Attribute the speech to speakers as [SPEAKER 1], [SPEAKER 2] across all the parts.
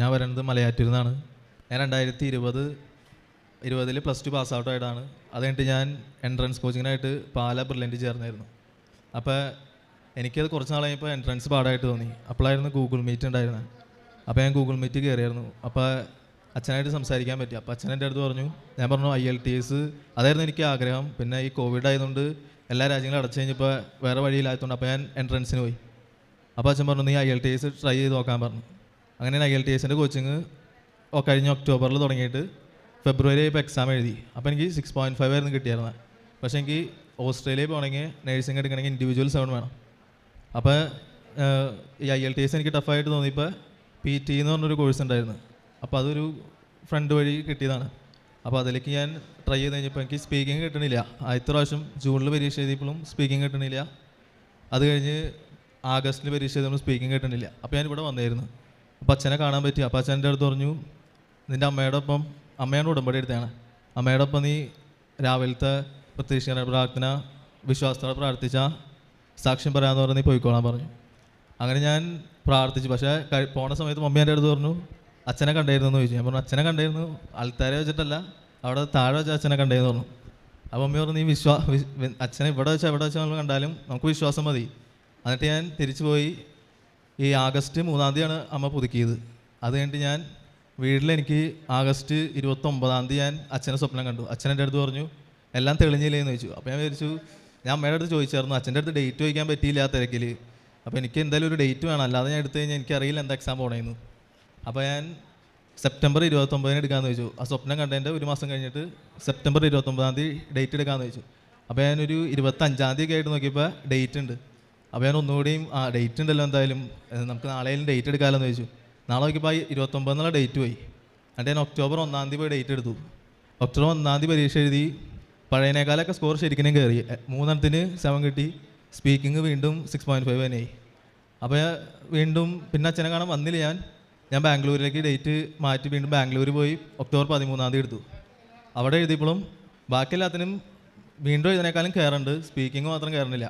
[SPEAKER 1] ഞാൻ വരുന്നത് മലയാറ്റൂരിൽ നിന്നാണ്. ഞാൻ രണ്ടായിരത്തി ഇരുപത് ഇരുപതിൽ പ്ലസ് ടു പാസ് ഔട്ട് ആയതാണ് അത് കഴിഞ്ഞിട്ട് ഞാൻ എൻട്രൻസ് കോച്ചിങ്ങിനായിട്ട് പാല ബ്രില്യന്റ് ചേർന്നായിരുന്നു. അപ്പോൾ എനിക്കത് കുറച്ച് നാൾ കഴിഞ്ഞപ്പോൾ എൻട്രൻസ് പാടായിട്ട് തോന്നി. അപ്പോഴായിരുന്നു ഗൂഗിൾ മീറ്റ് ഉണ്ടായിരുന്നത്. അപ്പോൾ ഞാൻ ഗൂഗിൾ മീറ്റ് കയറിയായിരുന്നു. അപ്പോൾ അച്ഛനായിട്ട് സംസാരിക്കാൻ പറ്റി. അപ്പോൾ അച്ഛൻ എന്റെ അടുത്ത് പറഞ്ഞു ഞാൻ പറഞ്ഞു ഐ എൽ ടി എസ് അതായിരുന്നു എനിക്ക് ആഗ്രഹം. പിന്നെ ഈ കോവിഡ് ആയതുകൊണ്ട് എല്ലാ രാജ്യങ്ങളും അടച്ചു കഴിഞ്ഞപ്പോൾ വേറെ വഴിയില്ലാത്തതുകൊണ്ട് അപ്പോൾ ഞാൻ എൻട്രൻസിന് പോയി. അപ്പോൾ അച്ഛൻ പറഞ്ഞു നീ I L T S try ചെയ്ത് നോക്കാൻ പറഞ്ഞു. അങ്ങനെ നഗൽ ടി എസിന്റെ കോച്ചിങ് കഴിഞ്ഞ ഒക്ടോബറിൽ തുടങ്ങിയിട്ട് ഫെബ്രുവരി ഇപ്പോൾ എക്സാം എഴുതി. അപ്പോൾ എനിക്ക് സിക്സ് പോയിന്റ് ഫൈവ് ആയിരുന്നു കിട്ടിയിരുന്നത് പക്ഷേ എനിക്ക് ഓസ്ട്രേലിയ പോകണമെങ്കിൽ നഴ്സിംഗ് എടുക്കണമെങ്കിൽ ഇൻഡിവിജ്വൽ സെവൻ വേണം. അപ്പോൾ ഈ ഐ എൽ ടി എസ് എനിക്ക് ടഫായിട്ട് തോന്നിയപ്പോൾ പി ടി എന്ന് പറഞ്ഞൊരു കോഴ്സ് ഉണ്ടായിരുന്നു. അപ്പോൾ അതൊരു ഫ്രണ്ട് വഴി കിട്ടിയതാണ്. അപ്പോൾ അതിലേക്ക് ഞാൻ ട്രൈ ചെയ്ത് കഴിഞ്ഞപ്പോൾ എനിക്ക് സ്പീക്കിംഗ് കിട്ടണില്ല. ആദ്യത്തെ പ്രാവശ്യം ജൂണിൽ പരീക്ഷ എഴുതിയപ്പോഴും സ്പീക്കിംഗ് കിട്ടണില്ല. അത് കഴിഞ്ഞ് ആഗസ്റ്റിൽ പരീക്ഷ എഴുതുമ്പോൾ സ്പീക്കിംഗ് കിട്ടണില്ല. അപ്പോൾ ഞാൻ ഇവിടെ വന്നായിരുന്നു. അപ്പോൾ അച്ഛനെ കാണാൻ പറ്റി. അപ്പം അച്ഛന്റെ അടുത്ത് പറഞ്ഞു നിന്റെ അമ്മയുടെ ഒപ്പം അമ്മയാണ് ഉടമ്പടി എടുത്തതാണ്. അമ്മയുടെ ഒപ്പം നീ രാവിലത്തെ പ്രത്യക്ഷിക്കാൻ പ്രാർത്ഥന വിശ്വാസത്തോടെ പ്രാർത്ഥിച്ച സാക്ഷ്യം പറയാമെന്ന് പറഞ്ഞ് നീ പോയിക്കോളാൻ പറഞ്ഞു. അങ്ങനെ ഞാൻ പ്രാർത്ഥിച്ചു. പക്ഷേ പോണ സമയത്ത് മമ്മി എന്റെ അടുത്ത് പറഞ്ഞു അച്ഛനെ കണ്ടായിരുന്നു? എന്ന് ചോദിച്ചു. ഞാൻ പറഞ്ഞു അച്ഛനെ കണ്ടായിരുന്നു. ആൾക്കാരെ വെച്ചിട്ടല്ല അവിടെ താഴെ വെച്ച അച്ഛനെ കണ്ടായിരുന്നു. പറഞ്ഞു. അപ്പോൾ മമ്മി പറഞ്ഞു നീ വിശ്വാ അച്ഛനെ ഇവിടെ വെച്ചാൽ എവിടെ വെച്ചാൽ കണ്ടാലും നമുക്ക് വിശ്വാസം മതി. എന്നിട്ട് ഞാൻ തിരിച്ചു പോയി ഈ ആഗസ്റ്റ് മൂന്നാം തീയതിയാണ് അമ്മ പുതുക്കിയത്. അത് കഴിഞ്ഞിട്ട് ഞാൻ വീട്ടിലെനിക്ക് ആഗസ്റ്റ് ഇരുപത്തൊമ്പതാം തീയതി ഞാൻ അച്ഛനെ സ്വപ്നം കണ്ടു. അച്ഛൻ എന്റെ അടുത്ത് പറഞ്ഞു എല്ലാം തെളിഞ്ഞില്ലേന്ന് ചോദിച്ചു. അപ്പോൾ ഞാൻ വിചാരിച്ചു ഞാൻ അമ്മയുടെ അടുത്ത് ചോദിച്ചായിരുന്നു അച്ഛന്റെ അടുത്ത് ഡേറ്റ് ചോദിക്കാൻ പറ്റിയില്ല ആ തിരക്കിൽ അപ്പോൾ എനിക്ക് എന്തായാലും ഒരു ഡേറ്റ് വേണം. അല്ലാതെ ഞാൻ എടുത്തു കഴിഞ്ഞാൽ എനിക്കറിയില്ല എന്താ എക്സാം പോകണമെന്ന് അപ്പോൾ ഞാൻ സെപ്റ്റംബർ ഇരുപത്തൊമ്പതിന് എടുക്കാമെന്ന് ചോദിച്ചു. ആ സ്വപ്നം കണ്ടതിന്റെ ഒരു മാസം കഴിഞ്ഞിട്ട് സെപ്റ്റംബർ ഇരുപത്തൊമ്പതാം തീയതി ഡേറ്റ് എടുക്കാമെന്ന് ചോദിച്ചു. അപ്പോൾ ഞാനൊരു ഇരുപത്തഞ്ചാം തീയതി ഒക്കെ ആയിട്ട് നോക്കിയപ്പോൾ ഡേറ്റ് ഉണ്ട്. അപ്പോൾ ഞാൻ ഒന്നുകൂടിയും ആ ഡേറ്റ് ഉണ്ടല്ലോ എന്തായാലും. നമുക്ക് നാളെയും ഡേറ്റ് എടുക്കാമല്ലോ ചോദിച്ചു. നാളെ നോക്കിയപ്പോൾ ഇരുപത്തൊമ്പതിനുള്ള ഡേറ്റ് പോയി. എന്നിട്ട് ഞാൻ ഒക്ടോബർ ഒന്നാം തീയതി പോയി ഡേറ്റ് എടുത്തു. ഒക്ടോബർ ഒന്നാം തീയതി പരീക്ഷ എഴുതി പഴയനേക്കാളൊക്കെ സ്കോർ ശരിക്കും കയറി മൂന്നെണ്ണത്തിന് സെവൻ കിട്ടി. സ്പീക്കിംഗ് വീണ്ടും സിക്സ് പോയിന്റ് ഫൈവ് തന്നെയായി അപ്പോൾ വീണ്ടും പിന്നെ അച്ഛനെ കാണാൻ വന്നില്ല ഞാൻ. ഞാൻ ബാംഗ്ലൂരിലേക്ക് ഡേറ്റ് മാറ്റി വീണ്ടും ബാംഗ്ലൂർ പോയി ഒക്ടോബർ പതിമൂന്നാം തീയതി എടുത്തു. അവിടെ എഴുതിയപ്പോഴും ബാക്കി എല്ലാത്തിനും വീണ്ടും എഴുതിനേക്കാളും കയറുന്നുണ്ട് സ്പീക്കിംഗ് മാത്രം കയറുന്നില്ല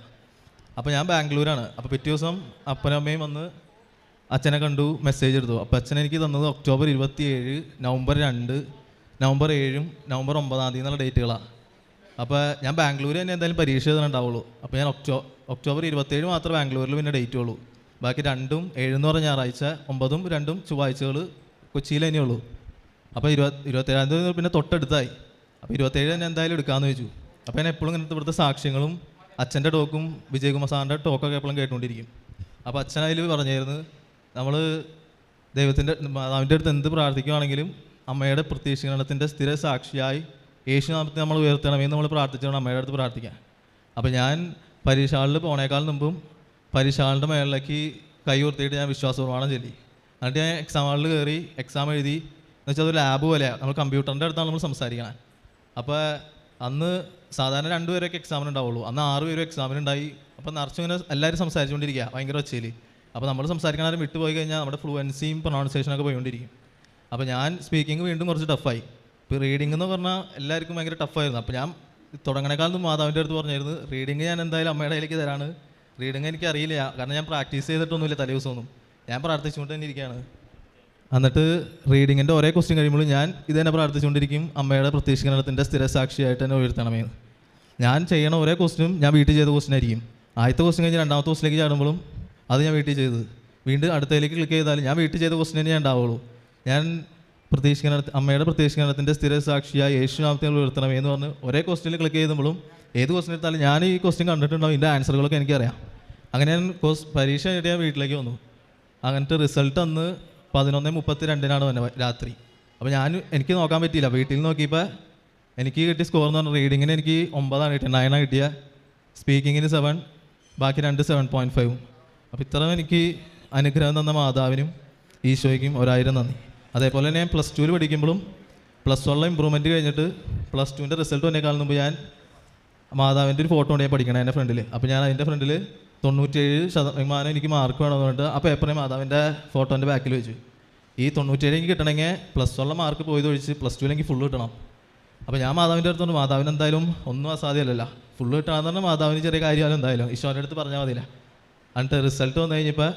[SPEAKER 1] അപ്പോൾ ഞാൻ ബാംഗ്ലൂരാണ്. അപ്പോൾ പിറ്റേ ദിവസം അപ്പനും അമ്മയും വന്ന് അച്ഛനെ കണ്ടു മെസ്സേജ് എടുത്തു. അപ്പോൾ അച്ഛൻ എനിക്ക് തന്നത് ഒക്ടോബർ ഇരുപത്തിയേഴ് നവംബർ രണ്ട് നവംബർ ഏഴും നവംബർ ഒമ്പതാം തീയതി എന്നുള്ള ഡേറ്റുകളാണ് അപ്പോൾ ഞാൻ ബാംഗ്ലൂർ തന്നെ എന്തായാലും പരീക്ഷ എഴുതാനുണ്ടാവുള്ളൂ. അപ്പോൾ ഞാൻ ഒക്ടോ ഒക്ടോബർ ഇരുപത്തേഴ് മാത്രമേ ബാംഗ്ലൂരിൽ പിന്നെ ഡേറ്റ് ഉള്ളൂ. ബാക്കി രണ്ടും ഏഴെന്ന് പറഞ്ഞ ഞായറാഴ്ച ഒമ്പതും രണ്ടും ചൊവ്വാഴ്ചകൾ കൊച്ചിയിൽ തന്നെയുള്ളൂ അപ്പോൾ ഇരുപത് ഇരുപത്തേഴാം തീയതി പിന്നെ തൊട്ടടുത്തായി. അപ്പോൾ ഇരുപത്തേഴ് തന്നെ എന്തായാലും എടുക്കാമെന്ന് ചോദിച്ചു അപ്പോൾ ഞാൻ എപ്പോഴും ഇങ്ങനത്തെ ഇവിടുത്തെ സാക്ഷ്യങ്ങളും അച്ഛന്റെ ടോക്കും വിജയകുമാർ സാറിന്റെ ടോക്കൊക്കെ എപ്പോഴും കേട്ടുകൊണ്ടിരിക്കും. അപ്പോൾ അച്ഛൻ അതിൽ പറഞ്ഞായിരുന്നു നമ്മൾ ദൈവത്തിന്റെ അവന്റെ അടുത്ത് എന്ത് പ്രാർത്ഥിക്കുകയാണെങ്കിലും അമ്മയുടെ പ്രത്യക്ഷീകരണത്തിന്റെ സ്ഥിര സാക്ഷിയായി യേശുനാമത്തെ നമ്മൾ ഉയർത്തണമെന്ന് നമ്മൾ പ്രാർത്ഥിച്ചാണ് അമ്മയുടെ അടുത്ത് പ്രാർത്ഥിക്കാം അപ്പോൾ ഞാൻ പരീക്ഷകളിൽ പോണേക്കാൾ മുമ്പും പരീക്ഷകളുടെ മേളിലേക്ക് കൈ ഉയർത്തിയിട്ട് ഞാൻ വിശ്വാസപൂർവമാണ് ചൊല്ലി. എന്നിട്ട് ഞാൻ എക്സാം ഹാളിൽ കയറി എക്സാം എഴുതി. എന്ന് വെച്ചാൽ ലാബ് പോലെയാണ് നമ്മൾ കമ്പ്യൂട്ടറിന്റെ അടുത്താണ് നമ്മൾ സംസാരിക്കണം. അപ്പോൾ അന്ന് സാധാരണ രണ്ടുപേരൊക്കെ എക്സാമിന് ഉണ്ടാവുള്ളൂ. അന്ന് ആറ് എക്സാമിന് എക്സാമിനുണ്ടായി അപ്പോൾ നിറച്ചിങ്ങനെ എല്ലാവരും സംസാരിച്ചുകൊണ്ടിരിക്കുക. ഭയങ്കര ഒച്ചയിൽ അപ്പോൾ നമ്മൾ സംസാരിക്കാൻ വിട്ടുപോയി കഴിഞ്ഞാൽ നമ്മുടെ ഫ്ലുവൻസിയും പ്രൊണൗൺസിയേഷനൊക്കെ പോയിക്കൊണ്ടിരിക്കും. അപ്പോൾ ഞാൻ സ്പീക്കിംഗ് വീണ്ടും കുറച്ച് ടഫായി ഇപ്പോൾ റീഡിംഗ് എന്ന് പറഞ്ഞാൽ എല്ലാവർക്കും ഭയങ്കര ടഫായിരുന്നു അപ്പോൾ ഞാൻ തുടങ്ങണേക്കാളും മാതാവിന്റെ അടുത്ത് പറഞ്ഞായിരുന്നു റീഡിംഗ് ഞാൻ എന്തായാലും അമ്മയുടെ കയ്യിലേക്ക് തരാണ്. റീഡിംഗ് എനിക്ക് അറിയില്ല. കാരണം ഞാൻ പ്രാക്ടീസ് ചെയ്തിട്ടൊന്നുമില്ല തലേ ദിവസമൊന്നും ഞാൻ പ്രാർത്ഥിച്ചുകൊണ്ട് തന്നെ ഇരിക്കുകയാണ്. എന്നിട്ട് റീഡിങ്ങിന്റെ ഒരേ ക്വസ്റ്റ്യൻ കഴിയുമ്പോൾ ഞാൻ ഇത് തന്നെ പ്രാർത്ഥിച്ചുകൊണ്ടിരിക്കും. അമ്മയുടെ പ്രത്യക്ഷീകരണത്തിന്റെ സ്ഥിര സാക്ഷിയായിട്ട് തന്നെ ഉയർത്തണമേ ഞാൻ ചെയ്യണ ഒരേ ക്വസ്റ്റ്യനും ഞാൻ വീട്ടിൽ ചെയ്ത ക്വസ്റ്റ്യൻ ആയിരിക്കും. ആദ്യത്തെ ക്വസ്റ്റ്യൻ കഴിഞ്ഞ് രണ്ടാമത്തെ ക്വസ്റ്റിലേക്ക് ചാടുമ്പോഴും അത് ഞാൻ വീട്ടിൽ ചെയ്തത്. വീണ്ടും അടുത്തതിലേക്ക് ക്ലിക്ക് ചെയ്താൽ ഞാൻ വീട്ടിൽ ചെയ്ത ക്വസ്റ്റ്യൻ തന്നെ ഉണ്ടാവുള്ളൂ. ഞാൻ പ്രതീക്ഷിക്കണ അമ്മയുടെ പ്രതീക്ഷിക്കണത്തിന്റെ സ്ഥിര സാക്ഷിയായ യേശുനാമത്തെ ഉയർത്തണമേ എന്ന് പറഞ്ഞ് ഒരേ ക്വസ്റ്റ്യനിൽ ക്ലിക്ക് ചെയ്യുമ്പോഴും ഏത് ക്വസ്റ്റ്യൻ എടുത്താലും ഞാൻ ഈ ക്വസ്റ്റ്യൻ കണ്ടിട്ടുണ്ടാവും. ഇതിന്റെ ആൻസറുകളൊക്കെ എനിക്കറിയാം. അങ്ങനെ ഞാൻ കോസ് പരീക്ഷ കഴിഞ്ഞിട്ട് ഞാൻ വീട്ടിലേക്ക് വന്നു. അങ്ങനത്തെ റിസൾട്ട് അന്ന് പതിനൊന്ന് മുപ്പത്തി രണ്ടിനാണ് വന്നത് രാത്രി. അപ്പോൾ ഞാൻ എനിക്ക് നോക്കാൻ പറ്റിയില്ല. വീട്ടിൽ നോക്കിയപ്പോൾ എനിക്ക് കിട്ടിയ സ്കോർ എന്ന് പറഞ്ഞാൽ റീഡിങ്ങിന് എനിക്ക് ഒമ്പതാണ് കിട്ടിയത് നയനാണ് കിട്ടിയ. സ്പീക്കിങ്ങിന് സെവൻ ബാക്കി രണ്ട് സെവൻ പോയിന്റ് ഫൈവും അപ്പോൾ ഇത്രയും എനിക്ക് അനുഗ്രഹം തന്ന മാതാവിനും ഈശോയ്ക്കും ഒരായിരം നന്ദി. അതേപോലെ തന്നെ ഞാൻ പ്ലസ് ടുവിൽ പഠിക്കുമ്പോഴും പ്ലസ് വണ്ണിലെ ഇമ്പ്രൂവ്മെന്റ് കഴിഞ്ഞിട്ട് പ്ലസ് ടുവിന്റെ റിസൾട്ട് വന്നേക്കാൾ മുമ്പ് ഞാൻ മാതാവിന്റെ ഒരു ഫോട്ടോ ഉണ്ട് ഞാൻ പഠിക്കണം എന്റെ ഫ്രണ്ടിൽ അപ്പോൾ ഞാൻ അതിന്റെ ഫ്രണ്ടിൽ തൊണ്ണൂറ്റേഴ് ശതമാനം എനിക്ക് മാർക്ക് വേണമെന്ന് പറഞ്ഞിട്ട് ആ പേപ്പറിൽ മാതാവിന്റെ ഫോട്ടോന്റെ ബാക്കിൽ വെച്ചു. ഈ തൊണ്ണൂറ്റേഴ് എനിക്ക് കിട്ടണമെങ്കിൽ പ്ലസ് വണ്ണ മാർക്ക് പോയത് ഒഴിച്ച് പ്ലസ് ടുവിൽ എനിക്ക് ഫുള്ള് കിട്ടണം. അപ്പോൾ ഞാൻ മാതാവിന്റെ അടുത്തോണ്ട് മാതാവിന് എന്തായാലും ഒന്നും അസാധ്യമല്ലല്ലോ. ഫുള്ള് കിട്ടണമെന്ന് പറഞ്ഞാൽ മാതാവിന് ചെറിയ കാര്യമായാലും എന്തായാലും ഈശോന്റെ അടുത്ത് പറഞ്ഞാൽ മതിയില്ല. എന്നിട്ട് റിസൾട്ട് വന്നു കഴിഞ്ഞപ്പോൾ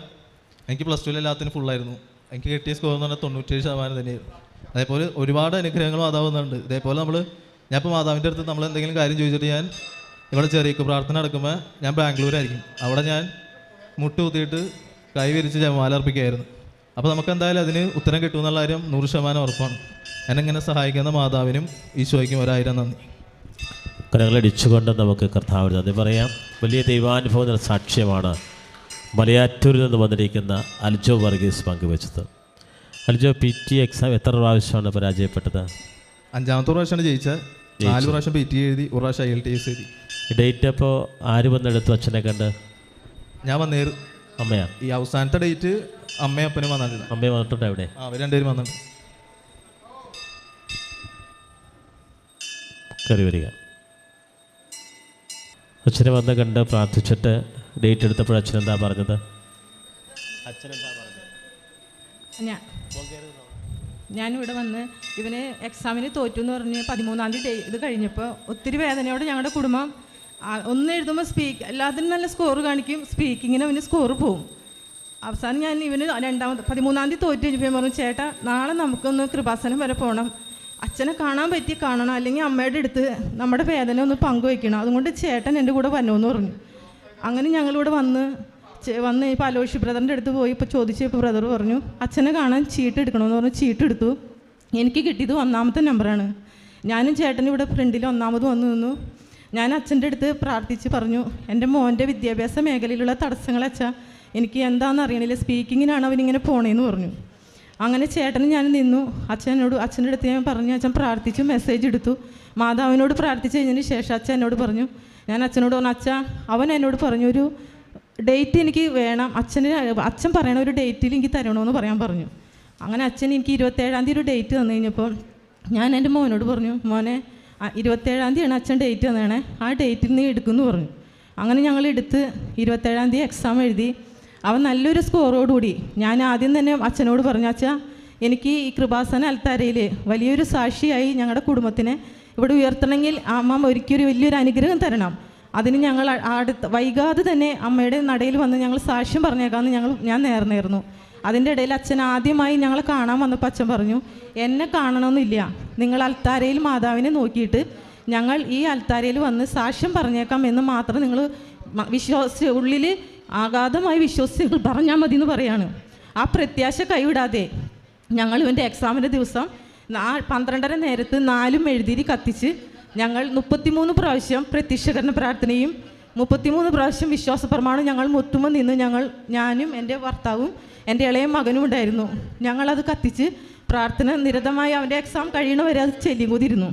[SPEAKER 1] എനിക്ക് പ്ലസ് ടുവിൽ എല്ലാത്തിനും ഫുള്ളായിരുന്നു എനിക്ക് കിട്ടിയ സ്കോർ എന്ന് പറഞ്ഞാൽ തൊണ്ണൂറ്റേഴ് ശതമാനം തന്നെയായിരുന്നു. അതേപോലെ ഒരുപാട് അനുഗ്രഹങ്ങൾ മാതാവുന്നുണ്ട് ഇതേപോലെ നമ്മൾ ഞാൻ ഇപ്പോൾ മാതാവിന്റെ അടുത്ത് നമ്മൾ എന്തെങ്കിലും കാര്യം ചോദിച്ചിട്ട് ഞാൻ ഇവിടെ ചെറിയ പ്രാർത്ഥന നടക്കുമ്പോൾ ഞാൻ ബാംഗ്ലൂരായിരിക്കും. അവിടെ ഞാൻ മുട്ടുകുത്തിയിട്ട് കൈ വിരിച്ച് ഞാൻ അർപ്പിക്കുകയായിരുന്നു അപ്പോൾ നമുക്ക് എന്തായാലും അതിന് ഉത്തരം കിട്ടുമെന്നുള്ള കാര്യം നൂറ് ശതമാനം ഉറപ്പാണ്. എന്നെങ്ങനെ സഹായിക്കുന്ന മാതാവിനും ഈശോയ്ക്കും ഒരായിരം നന്ദി.
[SPEAKER 2] കരങ്ങളടിച്ചുകൊണ്ട് നമുക്ക് കർത്താവിന് നന്ദി പറയാം. വലിയ ദൈവാനുഭവ സാക്ഷ്യമാണ് മലയാറ്റൂരിൽ നിന്ന് വന്നിരിക്കുന്ന അൽജോ വർഗീസ് പങ്കുവച്ചത്. അൽജോ പി ടി എക്സാം എത്ര പ്രാവശ്യമാണ് പരാജയപ്പെട്ടത്?
[SPEAKER 1] അഞ്ചാമത്തെ പ്രാവശ്യമാണ് ജയിച്ചത്. നാല് പ്രാവശ്യം പി ടി എഴുതി ഒരു പ്രാവശ്യം ഐ എൽ ടി എസ് എഴുതി.
[SPEAKER 2] ഡേറ്റ് അപ്പോൾ ആര് വന്നെടുത്തു അച്ഛനെ കണ്ട്?
[SPEAKER 1] ഞാൻ വന്നേ.
[SPEAKER 2] അമ്മയാ?
[SPEAKER 1] ഈ അവസാനത്തെ ഡേറ്റ് അമ്മയും അപ്പനും വന്നിട്ടുണ്ട്
[SPEAKER 2] അമ്മയെ വന്നിട്ടുണ്ട് എവിടെ
[SPEAKER 1] ആ അവർ രണ്ടുപേരും വന്നിട്ടുണ്ട്.
[SPEAKER 2] കയറി വരിക. അച്ഛനെ വന്ന് കണ്ട് പ്രാർത്ഥിച്ചിട്ട് ഡേറ്റ് എടുത്തപ്പോൾ അച്ഛൻ എന്താ പറഞ്ഞത്?
[SPEAKER 3] ഞാൻ ഞാനിവിടെ വന്ന് ഇവന് എക്സാമിന് തോറ്റു എന്ന് പറഞ്ഞ് പതിമൂന്നാം തീയതി ഡേ- ഇത് കഴിഞ്ഞപ്പോൾ ഒത്തിരി വേദനയോടെ ഞങ്ങളുടെ കുടുംബം ഒന്ന് എഴുതുമ്പോൾ സ്പീക്ക് എല്ലാത്തിനും നല്ല സ്കോർ കാണിക്കും. സ്പീക്കിങ്ങിന് അവന് സ്കോർ പോവും. അവസാനം ഞാൻ ഇവന് രണ്ടാമത് പതിമൂന്നാം തീയതി തോറ്റ് കഴിഞ്ഞപ്പോൾ പറഞ്ഞു ചേട്ടാ നാളെ നമുക്കൊന്ന് കൃപാസനം വരെ പോകണം അച്ഛനെ കാണാൻ പറ്റി കാണണം അല്ലെങ്കിൽ അമ്മയുടെ അടുത്ത് നമ്മുടെ വേദന ഒന്ന് പങ്കുവയ്ക്കണം. അതുകൊണ്ട് ചേട്ടൻ എന്റെ കൂടെ വന്നോന്ന് പറഞ്ഞു. അങ്ങനെ ഞങ്ങളിവിടെ വന്ന് വന്ന് ഇപ്പോൾ അലോഷി ബ്രദറിന്റെ അടുത്ത് പോയി ഇപ്പോൾ ചോദിച്ചപ്പോൾ ബ്രദർ പറഞ്ഞു അച്ഛനെ കാണാൻ ചീട്ട് എടുക്കണമെന്ന് പറഞ്ഞു ചീട്ട് എടുത്തു. എനിക്ക് കിട്ടിയത് ഒന്നാമത്തെ നമ്പറാണ് ഞാനും ചേട്ടനും ഇവിടെ ഫ്രണ്ടിൽ ഒന്നാമത് വന്നു നിന്നു. ഞാൻ അച്ഛന്റെ അടുത്ത് പ്രാർത്ഥിച്ച് പറഞ്ഞു എന്റെ മോന്റെ വിദ്യാഭ്യാസ മേഖലയിലുള്ള തടസ്സങ്ങൾ അച്ഛാ എനിക്ക് എന്താണെന്ന് അറിയണില്ല സ്പീക്കിങ്ങിനാണ് അവനിങ്ങനെ പോണേന്ന് പറഞ്ഞു. അങ്ങനെ ചേട്ടന് ഞാൻ നിന്നു. അച്ഛനോട് അച്ഛന്റെ അടുത്ത് ഞാൻ പറഞ്ഞു അച്ഛൻ പ്രാർത്ഥിച്ചു മെസ്സേജ് എടുത്തു. മാതാവിനോട് പ്രാർത്ഥിച്ചു കഴിഞ്ഞതിന് ശേഷം അച്ഛൻ എന്നോട് പറഞ്ഞു ഞാൻ അച്ഛനോട് പറഞ്ഞു അച്ഛാ അവൻ എന്നോട് പറഞ്ഞു ഒരു ഡേറ്റ് എനിക്ക് വേണം. അച്ഛന് അച്ഛൻ പറയണ ഒരു ഡേറ്റിൽ എനിക്ക് തരണമെന്ന് പറയാൻ പറഞ്ഞു. അങ്ങനെ അച്ഛൻ എനിക്ക് ഇരുപത്തേഴാം തീയതി ഒരു ഡേറ്റ് തന്നു കഴിഞ്ഞപ്പോൾ ഞാൻ എന്റെ മോനോട് പറഞ്ഞു മോനെ ഇരുപത്തേഴാം തീയതിയാണ് അച്ഛൻ ഡേറ്റ് തന്നേണേ ആ ഡേറ്റിൽ നീ എടുക്കുമെന്ന് പറഞ്ഞു. അങ്ങനെ ഞങ്ങൾ എടുത്ത് ഇരുപത്തേഴാം തീയതി എക്സാം എഴുതി. അവൻ നല്ലൊരു സ്കോറോടുകൂടി ഞാൻ ആദ്യം തന്നെ അച്ഛനോട് പറഞ്ഞു അച്ഛാ എനിക്ക് ഈ കൃപാസന അൽത്താരയിൽ വലിയൊരു സാക്ഷിയായി ഞങ്ങളുടെ കുടുംബത്തിനെ ഇവിടെ ഉയർത്തണമെങ്കിൽ അമ്മ ഒരിക്കലും വലിയൊരു അനുഗ്രഹം തരണം. അതിന് ഞങ്ങൾ അടുത്ത വൈകാതെ തന്നെ അമ്മയുടെ നടയിൽ വന്ന് ഞങ്ങൾ സാക്ഷ്യം പറഞ്ഞേക്കാമെന്ന് ഞങ്ങൾ ഞാൻ നേർന്നേർന്നു. അതിന്റെ ഇടയിൽ അച്ഛൻ ആദ്യമായി ഞങ്ങളെ കാണാൻ വന്നപ്പോൾ അച്ഛൻ പറഞ്ഞു എന്നെ കാണണമെന്നില്ല. നിങ്ങൾ അൽത്താരയിൽ മാതാവിനെ നോക്കിയിട്ട് ഞങ്ങൾ ഈ അൽത്താരയിൽ വന്ന് സാക്ഷ്യം പറഞ്ഞേക്കാം എന്ന് മാത്രം നിങ്ങൾ വിശ്വാസ ഉള്ളിൽ ആഘാതമായി വിശ്വസിച്ച് നിങ്ങൾ പറഞ്ഞാൽ മതി എന്ന് പറയാണ്. ആ പ്രത്യാശ കൈവിടാതെ ഞങ്ങൾ ഇവന്റെ എക്സാമിന്റെ ദിവസം നാ പന്ത്രണ്ടര നേരത്ത് നാലും എഴുതിരി കത്തിച്ച് ഞങ്ങൾ മുപ്പത്തിമൂന്ന് പ്രാവശ്യം പ്രത്യക്ഷകരണ പ്രാർത്ഥനയും മുപ്പത്തിമൂന്ന് പ്രാവശ്യം വിശ്വാസ പ്രമാണം ഞങ്ങൾ മുത്തുമ്പോൾ നിന്ന് ഞങ്ങൾ ഞാനും എന്റെ ഭർത്താവും എന്റെ ഇളയ മകനും ഉണ്ടായിരുന്നു. ഞങ്ങളത് കത്തിച്ച് പ്രാർത്ഥന നിരതമായി അവന്റെ എക്സാം കഴിയണവരെ അത് ചെല്ലിയും കൂതിരുന്നു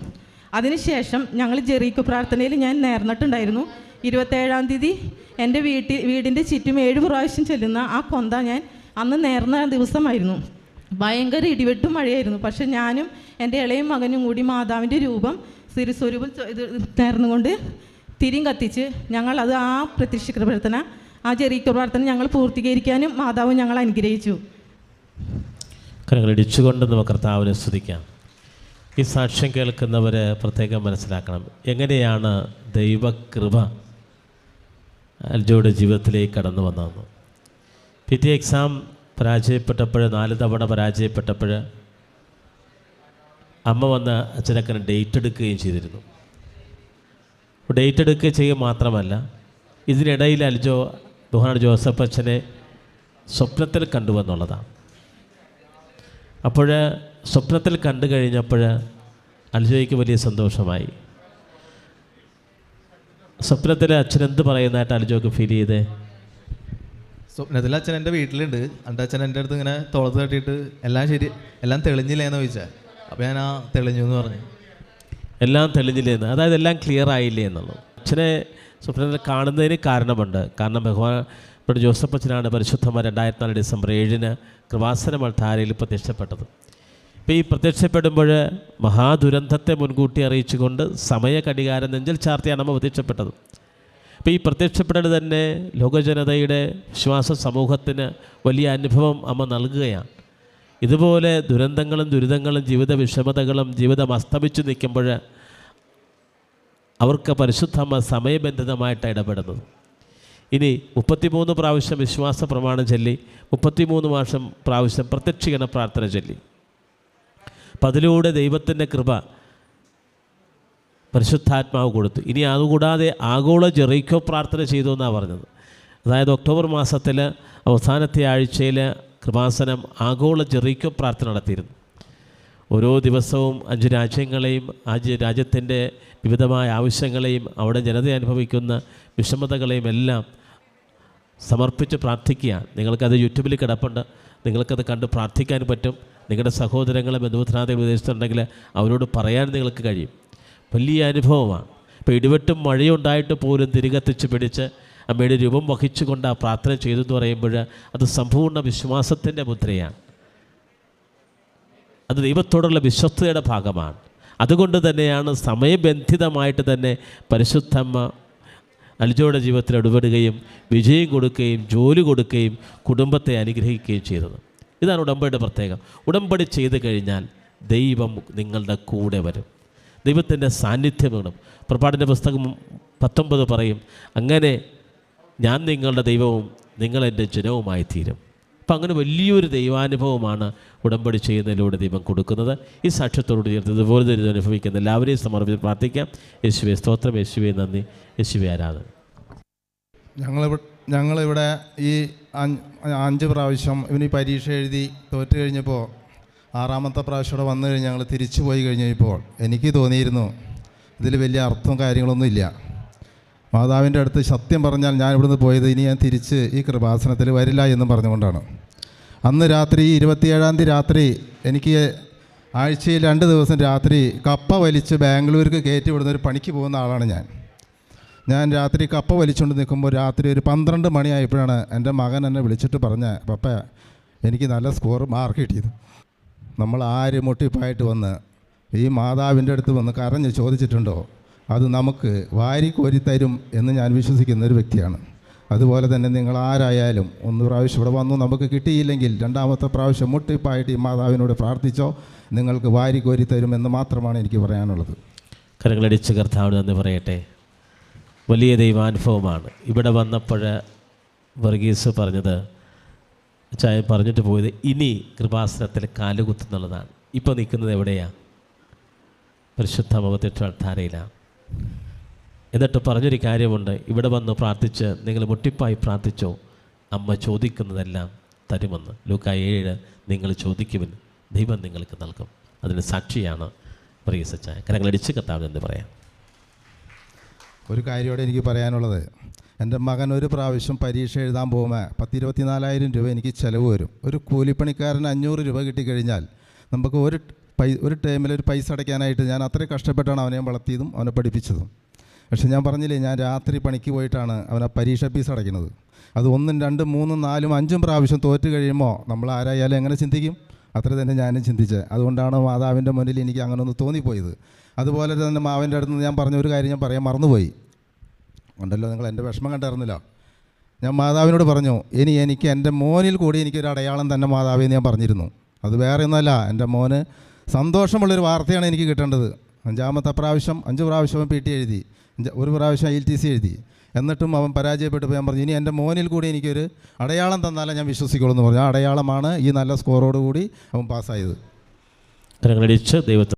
[SPEAKER 3] അതിനുശേഷം ഞങ്ങൾ ജെറീക്കു പ്രാർത്ഥനയിൽ ഞാൻ നേർന്നിട്ടുണ്ടായിരുന്നു. ഇരുപത്തേഴാം തീയതി എന്റെ വീട്ടിൽ വീടിന്റെ ചുറ്റും ഏഴ് പ്രാവശ്യം ചെല്ലുന്ന ആ കൊന്ത ഞാൻ അന്ന് നേർന്ന ദിവസമായിരുന്നു. ഭയങ്കര ഇടിവെട്ടും മഴയായിരുന്നു. പക്ഷെ ഞാനും എന്റെ ഇളയും മകനും കൂടി മാതാവിന്റെ രൂപം സിരിസ്വരൂപം ഇത് നേർന്നുകൊണ്ട് തിരിയും കത്തിച്ച് ഞങ്ങൾ ആ പ്രത്യക്ഷ ആ ചെറിയ പ്രവർത്തനം ഞങ്ങൾ പൂർത്തീകരിക്കാനും മാതാവ് ഞങ്ങൾ അനുഗ്രഹിച്ചു.
[SPEAKER 2] കരങ്ങൾ ഇടിച്ചുകൊണ്ട് നമുക്ക് കർത്താവിനെ സ്തുതിക്കാം. ഈ സാക്ഷ്യം കേൾക്കുന്നവർ പ്രത്യേകം മനസ്സിലാക്കണം. എങ്ങനെയാണ് ദൈവകൃപ അൽജോയുടെ ജീവിതത്തിലേക്ക് കടന്നു വന്നതെന്ന് പി ടി എക്സാം പരാജയപ്പെട്ടപ്പോൾ നാല് തവണ പരാജയപ്പെട്ടപ്പോൾ അമ്മ വന്ന് അച്ഛനക്കന് ഡേറ്റ് എടുക്കുകയും ചെയ്തിരുന്നു. ഡേറ്റ് എടുക്കുക ചെയ്യുക മാത്രമല്ല ഇതിനിടയിൽ അൽജോ ബുഹാൻ ജോസഫ് അച്ഛനെ സ്വപ്നത്തിൽ കണ്ടുവെന്നുള്ളതാണ്. അപ്പോൾ സ്വപ്നത്തിൽ കണ്ടു കഴിഞ്ഞപ്പോൾ അനുജയ്ക്ക് വലിയ സന്തോഷമായി. സ്വപ്നത്തിൽ അച്ഛൻ എന്ത് പറയുന്നതായിട്ട് അനുജോക്ക് ഫീൽ ചെയ്തേ?
[SPEAKER 1] സ്വപ്നത്തിൽ അച്ഛൻ എന്റെ വീട്ടിലുണ്ട്. എന്റെ അച്ഛൻ എന്റെ അടുത്ത് ഇങ്ങനെ തുളത്ത് തട്ടിയിട്ട് എല്ലാം ശരി എല്ലാം തെളിഞ്ഞില്ലേ എന്ന് ചോദിച്ചാൽ അപ്പോൾ ഞാൻ ആ തെളിഞ്ഞു എന്ന് പറഞ്ഞു.
[SPEAKER 2] എല്ലാം തെളിഞ്ഞില്ലേ എന്ന് അതായത് എല്ലാം ക്ലിയർ ആയില്ലേ എന്നുള്ളത്. അച്ഛനെ സ്വപ്നത്തിൽ കാണുന്നതിന് കാരണമുണ്ട്. കാരണം ബഹുമാൻ ഇവിടെ ജോസഫ് അച്ഛനാണ് പരിശുദ്ധമായ രണ്ടായിരത്തി നാല് ഡിസംബർ ഏഴിന് കൃപാസന മൾധാരയിൽ പ്രത്യക്ഷപ്പെട്ടത്. ഇപ്പോൾ ഈ പ്രത്യക്ഷപ്പെടുമ്പോൾ മഹാദുരന്തത്തെ മുൻകൂട്ടി അറിയിച്ചുകൊണ്ട് സമയ കടികാരം നെഞ്ചിൽ ചാർത്തിയാണ് നമ്മൾ പ്രത്യക്ഷപ്പെട്ടത്. അപ്പോൾ ഈ പ്രത്യക്ഷപ്പെടൽ തന്നെ ലോകജനതയുടെ വിശ്വാസ സമൂഹത്തിന് വലിയ അനുഭവം അമ്മ നൽകുകയാണ്. ഇതുപോലെ ദുരന്തങ്ങളും ദുരിതങ്ങളും ജീവിത വിഷമതകളും ജീവിതം അസ്തമിച്ചു നിൽക്കുമ്പോൾ അവർക്ക് പരിശുദ്ധമ്മ സമയബന്ധിതമായിട്ട് ഇടപെടുന്നത്. ഇനി മുപ്പത്തിമൂന്ന് പ്രാവശ്യം വിശ്വാസ പ്രമാണം ചൊല്ലി മുപ്പത്തിമൂന്ന് മാസം പ്രാവശ്യം പ്രത്യക്ഷീകരണ പ്രാർത്ഥന ചൊല്ലി. അപ്പം അതിലൂടെ ദൈവത്തിന്റെ കൃപ പരിശുദ്ധാത്മാവ് കൊടുത്തു. ഇനി അതുകൂടാതെ ആഗോള ജെറൈക്കോ പ്രാർത്ഥന ചെയ്തു എന്നാണ് പറഞ്ഞത്. അതായത് ഒക്ടോബർ മാസത്തിൽ അവസാനത്തെ ആഴ്ചയിൽ കൃപാസനം ആഗോള ജെറൈക്കോ പ്രാർത്ഥന നടത്തിയിരുന്നു. ഓരോ ദിവസവും അഞ്ച് രാജ്യങ്ങളെയും ആ രാജ്യത്തിന്റെ വിവിധമായ ആവശ്യങ്ങളെയും അവിടെ ജനത അനുഭവിക്കുന്ന വിഷമതകളെയും എല്ലാം സമർപ്പിച്ച് പ്രാർത്ഥിക്കുക. നിങ്ങൾക്കത് യൂട്യൂബിൽ കിടപ്പുണ്ട്. നിങ്ങൾക്കത് കണ്ട് പ്രാർത്ഥിക്കാൻ പറ്റും. നിങ്ങളുടെ സഹോദരങ്ങളെ ബന്ധുമിത്രാദികൾ വിദേശത്തുണ്ടെങ്കിൽ അവരോട് പറയാൻ നിങ്ങൾക്ക് കഴിയും. വലിയ അനുഭവമാണ്. ഇപ്പോൾ ഇടിവെട്ടും മഴയുണ്ടായിട്ട് പോലും തിരികത്തിച്ച് പിടിച്ച് അമ്മയുടെ രൂപം വഹിച്ചുകൊണ്ട് ആ പ്രാർത്ഥന ചെയ്തു എന്ന് പറയുമ്പോൾ അത് സമ്പൂർണ വിശ്വാസത്തിന്റെ മുദ്രയാണ്. അത് ദൈവത്തോടുള്ള വിശ്വസ്തയുടെ ഭാഗമാണ്. അതുകൊണ്ട് തന്നെയാണ് സമയബന്ധിതമായിട്ട് തന്നെ പരിശുദ്ധമ്മ അൽജോയുടെ ജീവിതത്തിൽ ഇടപെടുകയും വിജയം കൊടുക്കുകയും ജോലി കൊടുക്കുകയും കുടുംബത്തെ അനുഗ്രഹിക്കുകയും ചെയ്തത്. ഇതാണ് ഉടമ്പടിയുടെ പ്രത്യേകം. ഉടമ്പടി ചെയ്തു കഴിഞ്ഞാൽ ദൈവം നിങ്ങളുടെ കൂടെ വരും. ദൈവത്തിന്റെ സാന്നിധ്യം വേണം. പുറപ്പാടിന്റെ പുസ്തകം പത്തൊമ്പത് പറയും അങ്ങനെ ഞാൻ നിങ്ങളുടെ ദൈവവും നിങ്ങളെന്റെ ജനവുമായി തീരും അപ്പം അങ്ങനെ വലിയൊരു ദൈവാനുഭവമാണ് ഉടമ്പടി ചെയ്യുന്നതിലൂടെ ദൈവം കൊടുക്കുന്നത്. ഈ സാക്ഷ്യത്തോട് ചേർത്ത് ഇതുപോലെ തന്നെ അനുഭവിക്കുന്ന എല്ലാവരെയും സമർപ്പിച്ച് പ്രാർത്ഥിക്കാം. യേശുവെ സ്തോത്രം. യേശുവെ നന്ദി. യേശുവെ ആരാധന.
[SPEAKER 4] ഞങ്ങളിവിടെ ഞങ്ങളിവിടെ ഈ അഞ്ച് പ്രാവശ്യം ഇവന് പരീക്ഷ എഴുതി തോറ്റു കഴിഞ്ഞപ്പോൾ ആറാമത്തെ പ്രാവശ്യം വന്നു കഴിഞ്ഞ് ഞങ്ങൾ തിരിച്ചു പോയി കഴിഞ്ഞപ്പോൾ എനിക്ക് തോന്നിയിരുന്നു. ഇതിൽ വലിയ അർത്ഥവും കാര്യങ്ങളൊന്നും ഇല്ല. മാതാവിന്റെ അടുത്ത് സത്യം പറഞ്ഞാൽ ഞാൻ ഇവിടുന്ന് പോയത് ഇനി ഞാൻ തിരിച്ച് ഈ കൃപാസനത്തിൽ വരില്ല എന്ന് പറഞ്ഞുകൊണ്ടാണ്. അന്ന് രാത്രി ഇരുപത്തിയേഴാം തീയതി രാത്രി എനിക്ക് ആഴ്ചയിൽ രണ്ട് ദിവസം രാത്രി കപ്പ വലിച്ച് ബാംഗ്ലൂർക്ക് കയറ്റി വിടുന്ന ഒരു പണിക്ക് പോകുന്ന ആളാണ് ഞാൻ. ഞാൻ രാത്രി കപ്പ വലിച്ചുകൊണ്ട് നിൽക്കുമ്പോൾ രാത്രി ഒരു പന്ത്രണ്ട് മണിയായപ്പോഴാണ് എന്റെ മകൻ എന്നെ വിളിച്ചിട്ട് പറഞ്ഞ പപ്പ എനിക്ക് നല്ല സ്കോർ മാർക്ക് കിട്ടിയത്. നമ്മൾ ആര് മുട്ടിപ്പായിട്ട് വന്ന് ഈ മാതാവിന്റെ അടുത്ത് വന്ന് കരഞ്ഞ് ചോദിച്ചിട്ടുണ്ടോ? അത് നമുക്ക് വാരിക്കോരി തരും എന്ന് ഞാൻ വിശ്വസിക്കുന്ന ഒരു വ്യക്തിയാണ്. അതുപോലെ തന്നെ നിങ്ങൾ ആരായാലും ഒന്ന് പ്രാവശ്യം ഇവിടെ വന്നു നമുക്ക് കിട്ടിയില്ലെങ്കിൽ രണ്ടാമത്തെ പ്രാവശ്യം മുട്ടിപ്പായിട്ട് ഈ മാതാവിനോട് പ്രാർത്ഥിച്ചോ നിങ്ങൾക്ക് വാരിക്കോരി എന്ന് മാത്രമാണ് എനിക്ക് പറയാനുള്ളത്.
[SPEAKER 2] കരങ്ങളടിച്ച് കർത്താവ് എന്ന് പറയട്ടെ. വലിയ ദൈവാനുഭവമാണ്. ഇവിടെ വന്നപ്പോൾ വർഗീസ് പറഞ്ഞത് ചായ പറഞ്ഞിട്ട് പോയത് ഇനി കൃപാസനത്തിൽ കാലുകുത്തുന്നുള്ളതാണ്. ഇപ്പോൾ നിൽക്കുന്നത് എവിടെയാണ് പരിശുദ്ധ മുഖത്തിട്ട് എന്നിട്ട് പറഞ്ഞൊരു കാര്യമുണ്ട്. ഇവിടെ വന്ന് പ്രാർത്ഥിച്ച് നിങ്ങൾ മുട്ടിപ്പായി പ്രാർത്ഥിച്ചോ. അമ്മ ചോദിക്കുന്നതെല്ലാം തരുമെന്ന്. ലൂക്ക ഏഴ് നിങ്ങൾ ചോദിക്കുമെന്ന് ദൈവം നിങ്ങൾക്ക് നൽകും. അതിന് സാക്ഷിയാണ് പ്രിയ പ്രിയസച്ചായ കരങ്ങളടിച്ച് കത്താവെന്ന് പറയാം.
[SPEAKER 4] ഒരു കാര്യമോടെ എനിക്ക് പറയാനുള്ളത്. എന്റെ മകൻ ഒരു പ്രാവശ്യം പരീക്ഷ എഴുതാൻ പോകുമ്പോൾ പത്തിരുപത്തി നാലായിരം രൂപ എനിക്ക് ചിലവ് വരും. ഒരു കൂലിപ്പണിക്കാരന് അഞ്ഞൂറ് രൂപ കിട്ടിക്കഴിഞ്ഞാൽ നമുക്ക് ഒരു പൈ ഒരു ടൈമിൽ ഒരു പൈസ അടയ്ക്കാനായിട്ട് ഞാൻ അത്രയും കഷ്ടപ്പെട്ടാണ് അവനെ വളർത്തിയതും അവനെ പഠിപ്പിച്ചതും. പക്ഷെ ഞാൻ പറഞ്ഞില്ലേ ഞാൻ രാത്രി പണിക്ക് പോയിട്ടാണ് അവനെ പരീക്ഷ ഫീസ് അടയ്ക്കുന്നത്. അത് ഒന്നും രണ്ടും മൂന്നും നാലും അഞ്ചും പ്രാവശ്യം തോറ്റു കഴിയുമ്പോൾ നമ്മൾ ആരായാലും എങ്ങനെ ചിന്തിക്കും? അത്ര തന്നെ ഞാനും ചിന്തിച്ചത് അതുകൊണ്ടാണ് മാതാവിന്റെ മുന്നിൽ എനിക്ക് അങ്ങനെ ഒന്ന് തോന്നിപ്പോയത്. അതുപോലെ തന്നെ മാവിന്റെ അടുത്ത് ഞാൻ പറഞ്ഞ ഒരു കാര്യം ഞാൻ പറയാൻ മറന്നുപോയി. ഉണ്ടല്ലോ നിങ്ങൾ എന്റെ വിഷമം കണ്ടായിരുന്നില്ല. ഞാൻ മാതാവിനോട് പറഞ്ഞു ഇനി എനിക്ക് എന്റെ മോനിൽ കൂടി എനിക്കൊരു അടയാളം തന്നെ മാതാവ് എന്ന് ഞാൻ പറഞ്ഞിരുന്നു. അത് വേറെ ഒന്നുമല്ല എന്റെ മോന് സന്തോഷമുള്ളൊരു വാർത്തയാണ് എനിക്ക് കിട്ടേണ്ടത്. അഞ്ചാമത്തെ പ്രാവശ്യം അഞ്ച് പ്രാവശ്യം പി ടി എഴുതി. ഒരു പ്രാവശ്യം ഐ എൽ ടി സി എഴുതി. എന്നിട്ടും അവൻ പരാജയപ്പെട്ടപ്പോൾ ഞാൻ പറഞ്ഞു ഇനി എന്റെ മോനിൽ കൂടി എനിക്കൊരു അടയാളം തന്നാലേ ഞാൻ വിശ്വസിക്കുള്ളൂ എന്ന് പറഞ്ഞു. ആ അടയാളമാണ് ഈ നല്ല സ്കോറോടുകൂടി അവൻ പാസ്സായത്
[SPEAKER 2] കരങ്ങളടിച്ച് ദൈവത്തെ